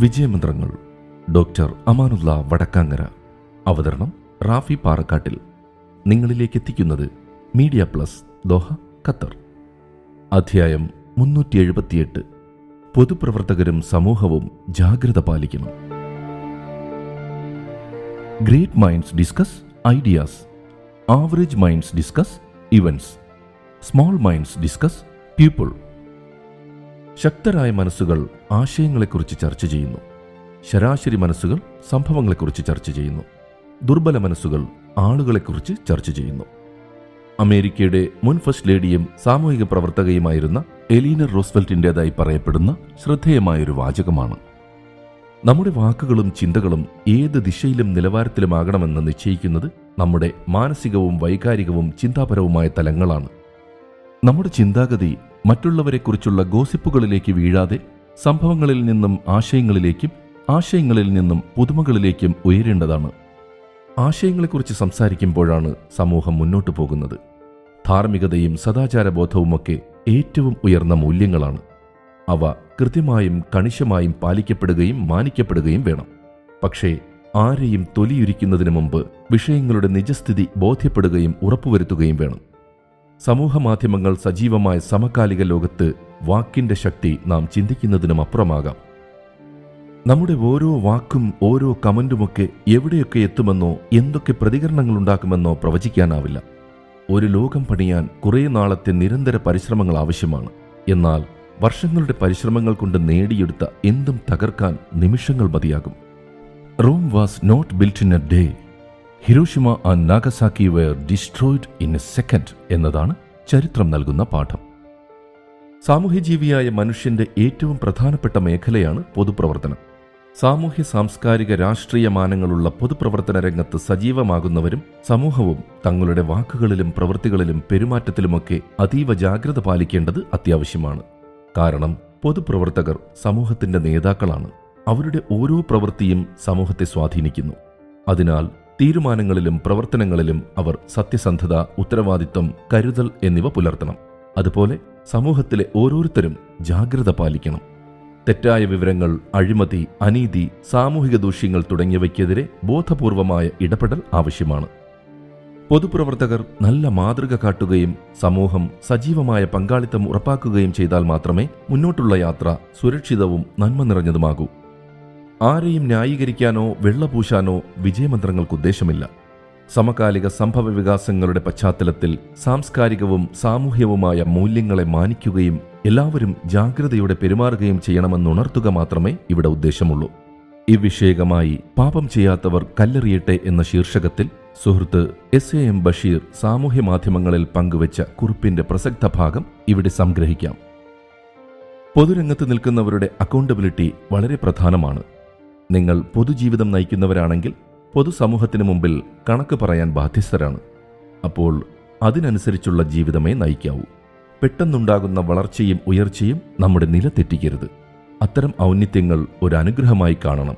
വിജയമന്ത്രങ്ങൾ doctor Amanullah Vadakkangara. അവതരണം റാഫി പാറക്കാട്ടിൽ. നിങ്ങളിലേക്ക് എത്തിക്കുന്നത് മീഡിയ പ്ലസ് ദോഹ ഖത്തർ. അധ്യായം മുന്നൂറ്റി എഴുപത്തിയെട്ട് പൊതുപ്രവർത്തകരും സമൂഹവും ജാഗ്രത പാലിക്കണം. Great minds discuss ideas. Average minds discuss events small minds discuss people. ശക്തരായ മനസ്സുകൾ ആശയങ്ങളെക്കുറിച്ച് ചർച്ച ചെയ്യുന്നു. ശരാശരി മനസ്സുകൾ സംഭവങ്ങളെക്കുറിച്ച് ചർച്ച ചെയ്യുന്നു. ദുർബല മനസ്സുകൾ ആളുകളെക്കുറിച്ച് ചർച്ച ചെയ്യുന്നു. അമേരിക്കയുടെ മുൻ ഫസ്റ്റ് ലേഡിയും സാമൂഹിക പ്രവർത്തകയുമായിരുന്ന എലീനർ റോസ്വെൽറ്റിന്റെതായി പറയപ്പെടുന്ന ശ്രദ്ധേയമായൊരു വാചകമാണ്. നമ്മുടെ വാക്കുകളും ചിന്തകളും ഏത് ദിശയിലും നിലവാരത്തിലുമാകണമെന്ന് നിശ്ചയിക്കുന്നത് നമ്മുടെ മാനസികവും വൈകാരികവും ചിന്താപരവുമായ തലങ്ങളാണ്. നമ്മുടെ ചിന്താഗതി മറ്റുള്ളവരെക്കുറിച്ചുള്ള ഗോസിപ്പുകളിലേക്ക് വീഴാതെ സംഭവങ്ങളിൽ നിന്നും ആശയങ്ങളിലേക്കും ആശയങ്ങളിൽ നിന്നും പുതുമകളിലേക്കും ഉയരേണ്ടതാണ്. ആശയങ്ങളെക്കുറിച്ച് സംസാരിക്കുമ്പോഴാണ് സമൂഹം മുന്നോട്ടു പോകുന്നത്. ധാർമ്മികതയും സദാചാരബോധവുമൊക്കെ ഏറ്റവും ഉയർന്ന മൂല്യങ്ങളാണ്. അവ കൃത്യമായും കണിശമായും പാലിക്കപ്പെടുകയും മാനിക്കപ്പെടുകയും വേണം. പക്ഷേ ആരെയും തൊലിയുരിക്കുന്നതിന് മുമ്പ് വിഷയങ്ങളുടെ നിജസ്ഥിതി ബോധ്യപ്പെടുകയും ഉറപ്പുവരുത്തുകയും വേണം. സമൂഹ മാധ്യമങ്ങൾ സജീവമായ സമകാലിക ലോകത്ത് വാക്കിന്റെ ശക്തി നാം ചിന്തിക്കുന്നതിനും അപ്പുറമാകാം. നമ്മുടെ ഓരോ വാക്കും ഓരോ കമന്റുമൊക്കെ എവിടെയൊക്കെ എത്തുമെന്നോ എന്തൊക്കെ പ്രതികരണങ്ങൾ ഉണ്ടാക്കുമെന്നോ പ്രവചിക്കാനാവില്ല. ഒരു ലോകം പണിയാൻ കുറേ നാളത്തെ നിരന്തര പരിശ്രമങ്ങൾ ആവശ്യമാണ്. എന്നാൽ വർഷങ്ങളുടെ പരിശ്രമങ്ങൾ കൊണ്ട് നേടിയെടുത്ത എന്തും തകർക്കാൻ നിമിഷങ്ങൾ മതിയാകും. Rome was not built in a day. Hiroshima and Nagasaki were destroyed in a second എന്നതാണ് ചരിത്രം നൽകുന്ന പാഠം. സാമൂഹ്യജീവിയായ മനുഷ്യന്റെ ഏറ്റവും പ്രധാനപ്പെട്ട മേഖലയാണ് പൊതുപ്രവർത്തനം. സാമൂഹ്യ സാംസ്കാരിക രാഷ്ട്രീയ മാനങ്ങളുള്ള പൊതുപ്രവർത്തന രംഗത്ത് സജീവമാകുന്നവരും സമൂഹവും തങ്ങളുടെ വാക്കുകളിലും പ്രവൃത്തികളിലും പെരുമാറ്റത്തിലുമൊക്കെ അതീവ ജാഗ്രത പാലിക്കേണ്ടത് അത്യാവശ്യമാണ്. കാരണം പൊതുപ്രവർത്തകർ സമൂഹത്തിന്റെ നേതാക്കളാണ്. അവരുടെ ഓരോ പ്രവൃത്തിയും സമൂഹത്തെ സ്വാധീനിക്കുന്നു. അതിനാൽ തീരുമാനങ്ങളിലും പ്രവർത്തനങ്ങളിലും അവർ സത്യസന്ധത ഉത്തരവാദിത്വം കരുതൽ എന്നിവ പുലർത്തണം. അതുപോലെ സമൂഹത്തിലെ ഓരോരുത്തരും ജാഗ്രത പാലിക്കണം. തെറ്റായ വിവരങ്ങൾ അഴിമതി അനീതി സാമൂഹിക ദൂഷ്യങ്ങൾ തുടങ്ങിയവയ്ക്കെതിരെ ബോധപൂർവമായ ഇടപെടൽ ആവശ്യമാണ്. പൊതുപ്രവർത്തകർ നല്ല മാതൃക കാട്ടുകയും സമൂഹം സജീവമായ പങ്കാളിത്തം ഉറപ്പാക്കുകയും ചെയ്താൽ മാത്രമേ മുന്നോട്ടുള്ള യാത്ര സുരക്ഷിതവും നന്മ നിറഞ്ഞതുമാകൂ. ആരെയും ന്യായീകരിക്കാനോ വെള്ളപൂശാനോ വിജയമന്ത്രങ്ങൾക്ക് ഉദ്ദേശമില്ല. സമകാലിക സംഭവ വികാസങ്ങളുടെ പശ്ചാത്തലത്തിൽ സാംസ്കാരികവും സാമൂഹ്യവുമായ മൂല്യങ്ങളെ മാനിക്കുകയും എല്ലാവരും ജാഗ്രതയോടെ പെരുമാറുകയും ചെയ്യണമെന്നുണർത്തുക മാത്രമേ ഇവിടെ ഉദ്ദേശമുള്ളൂ. ഇവിഷയകമായി പാപം ചെയ്യാത്തവർ കല്ലെറിയട്ടെ എന്ന ശീർഷകത്തിൽ സുഹൃത്ത് എസ് എ എം ബഷീർ സാമൂഹ്യ മാധ്യമങ്ങളിൽ പങ്കുവച്ച കുറിപ്പിന്റെ പ്രസക്ത ഭാഗം ഇവിടെ സംഗ്രഹിക്കാം. പൊതുരംഗത്ത് നിൽക്കുന്നവരുടെ അക്കൗണ്ടബിലിറ്റി വളരെ പ്രധാനമാണ്. നിങ്ങൾ പൊതുജീവിതം നയിക്കുന്നവരാണെങ്കിൽ പൊതുസമൂഹത്തിന് മുമ്പിൽ കണക്ക് പറയാൻ ബാധ്യസ്ഥരാണ്. അപ്പോൾ അതിനനുസരിച്ചുള്ള ജീവിതമേ നയിക്കാവൂ. പെട്ടെന്നുണ്ടാകുന്ന വളർച്ചയും ഉയർച്ചയും നമ്മുടെ നില തെറ്റിക്കരുത്. അത്തരം ഔന്നിത്യങ്ങൾ ഒരു അനുഗ്രഹമായി കാണണം.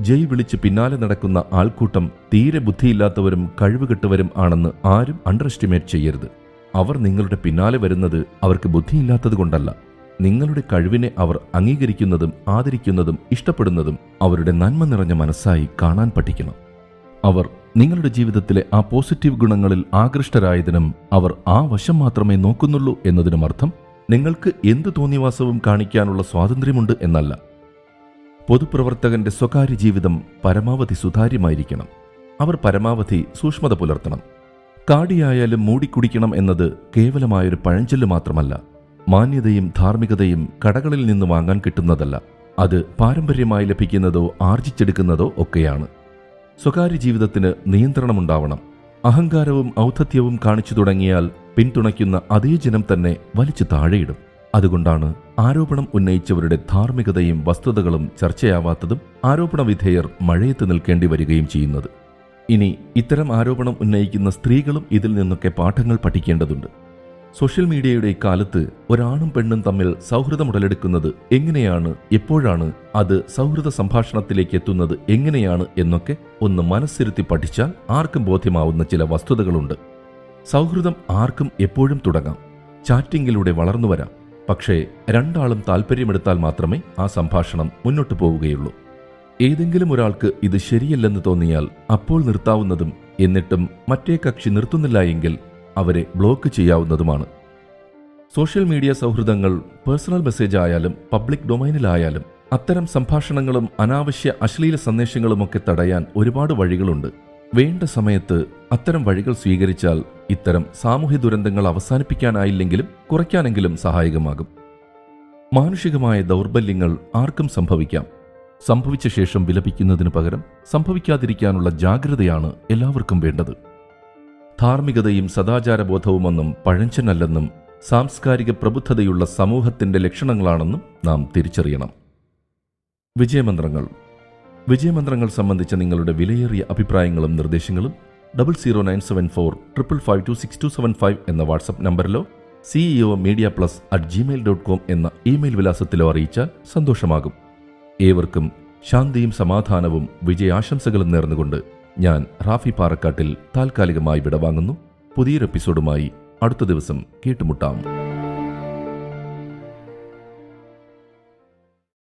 ജയ് വിളിച്ച് പിന്നാലെ നടക്കുന്ന ആൾക്കൂട്ടം തീരെ ബുദ്ധിയില്ലാത്തവരും കഴിവുകെട്ടവരും ആണെന്ന് ആരും അണ്ടർ എസ്റ്റിമേറ്റ് ചെയ്യരുത്. അവർ നിങ്ങളുടെ പിന്നാലെ വരുന്നത് അവർക്ക് ബുദ്ധിയില്ലാത്തത് കൊണ്ടല്ല നിങ്ങളുടെ കഴിവിനെ അവർ അംഗീകരിക്കുന്നതും ആദരിക്കുന്നതും ഇഷ്ടപ്പെടുന്നതും അവരുടെ നന്മ നിറഞ്ഞ മനസ്സായി കാണാൻ പഠിക്കണം. അവർ നിങ്ങളുടെ ജീവിതത്തിലെ ആ പോസിറ്റീവ് ഗുണങ്ങളിൽ ആകൃഷ്ടരായതിനും അവർ ആ വശം മാത്രമേ നോക്കുന്നുള്ളൂ എന്നതിനും അർത്ഥം നിങ്ങൾക്ക് എന്ത് തോന്നിവാസവും കാണിക്കാനുള്ള സ്വാതന്ത്ര്യമുണ്ട് എന്നല്ല. പൊതുപ്രവർത്തകന്റെ സ്വകാര്യ ജീവിതം പരമാവധി സുതാര്യമായിരിക്കണം. അവർ പരമാവധി സൂക്ഷ്മത പുലർത്തണം. കാടിയായാലും മൂടിക്കുടിക്കണം എന്നത് കേവലമായൊരു പഴഞ്ചൊല്ല് മാത്രമല്ല. മാന്യതയും ധാർമ്മികതയും കടകളിൽ നിന്ന് വാങ്ങാൻ കിട്ടുന്നതല്ല. അത് പാരമ്പര്യമായി ലഭിക്കുന്നതോ ആർജിച്ചെടുക്കുന്നതോ ഒക്കെയാണ്. സ്വകാര്യ ജീവിതത്തിന് നിയന്ത്രണമുണ്ടാവണം. അഹങ്കാരവും ഔദ്ധത്യവും കാണിച്ചു തുടങ്ങിയാൽ പിന്തുണയ്ക്കുന്ന അതേ ജനം തന്നെ വലിച്ചു താഴെയിടും. അതുകൊണ്ടാണ് ആരോപണം ഉന്നയിച്ചവരുടെ ധാർമ്മികതയും വസ്തുതകളും ചർച്ചയാവാത്തതും ആരോപണ വിധേയർ മഴയത്ത് നിൽക്കേണ്ടി വരികയും ചെയ്യുന്നത്. ഇനി ഇത്തരം ആരോപണം ഉന്നയിക്കുന്ന സ്ത്രീകളും ഇതിൽ നിന്നൊക്കെ പാഠങ്ങൾ പഠിക്കേണ്ടതുണ്ട്. സോഷ്യൽ മീഡിയയുടെ ഇക്കാലത്ത് ഒരാണും പെണ്ണും തമ്മിൽ സൗഹൃദം ഉടലെടുക്കുന്നത് എങ്ങനെയാണ്? എപ്പോഴാണ് അത് സൗഹൃദ സംഭാഷണത്തിലേക്ക് എത്തുന്നത് എങ്ങനെയാണ് എന്നൊക്കെ ഒന്ന് മനസ്സിരുത്തി പഠിച്ചാൽ ആർക്കും ബോധ്യമാവുന്ന ചില വസ്തുതകളുണ്ട്. സൗഹൃദം ആർക്കും എപ്പോഴും തുടങ്ങാം. ചാറ്റിങ്ങിലൂടെ വളർന്നു വരാം. പക്ഷേ രണ്ടാളും താല്പര്യമെടുത്താൽ മാത്രമേ ആ സംഭാഷണം മുന്നോട്ടു പോവുകയുള്ളൂ. ഏതെങ്കിലും ഒരാൾക്ക് ഇത് ശരിയല്ലെന്ന് തോന്നിയാൽ അപ്പോൾ നിർത്താവുന്നതും എന്നിട്ടും മറ്റേ കക്ഷി നിർത്തുന്നില്ല എങ്കിൽ അവരെ ബ്ലോക്ക് ചെയ്യാവുന്നതുമാണ്. സോഷ്യൽ മീഡിയ സൗഹൃദങ്ങൾ പേഴ്സണൽ മെസ്സേജ് ആയാലും പബ്ലിക് ഡൊമൈനിലായാലും അത്തരം സംഭാഷണങ്ങളും അനാവശ്യ അശ്ലീല സന്ദേശങ്ങളുമൊക്കെ തടയാൻ ഒരുപാട് വഴികളുണ്ട്. വേണ്ട സമയത്ത് അത്തരം വഴികൾ സ്വീകരിച്ചാൽ ഇത്തരം സാമൂഹ്യ ദുരന്തങ്ങൾ അവസാനിപ്പിക്കാനായില്ലെങ്കിലും കുറയ്ക്കാനെങ്കിലും സഹായകമാകും. മാനുഷികമായ ദൗർബല്യങ്ങൾ ആർക്കും സംഭവിക്കാം. സംഭവിച്ച ശേഷം വിലപിക്കുന്നതിനു പകരം സംഭവിക്കാതിരിക്കാനുള്ള ജാഗ്രതയാണ് എല്ലാവർക്കും വേണ്ടത്. ധാർമ്മികതയും സദാചാരബോധവുമൊന്നും പഴഞ്ചനല്ലെന്നും സാംസ്കാരിക പ്രബുദ്ധതയുള്ള സമൂഹത്തിന്റെ ലക്ഷണങ്ങളാണെന്നും നാം തിരിച്ചറിയണം. വിജയമന്ത്രങ്ങൾ. വിജയമന്ത്രങ്ങൾ സംബന്ധിച്ച നിങ്ങളുടെ വിലയേറിയ അഭിപ്രായങ്ങളും നിർദ്ദേശങ്ങളും double zero nine seven four triple five two six two seven five എന്ന WhatsApp നമ്പറിലോ CEO media plus at Gmail dot com എന്ന ഇമെയിൽ വിലാസത്തിലോ അറിയിച്ചാൽ സന്തോഷമാകും. ഏവർക്കും ശാന്തിയും സമാധാനവും വിജയാശംസകളും നേർന്നുകൊണ്ട് ഞാൻ റാഫി പാറക്കാട്ടിൽ താൽക്കാലികമായി വിടവാങ്ങുന്നു. പുതിയൊരു എപ്പിസോഡുമായി അടുത്ത ദിവസം കേട്ടുമുട്ടാം.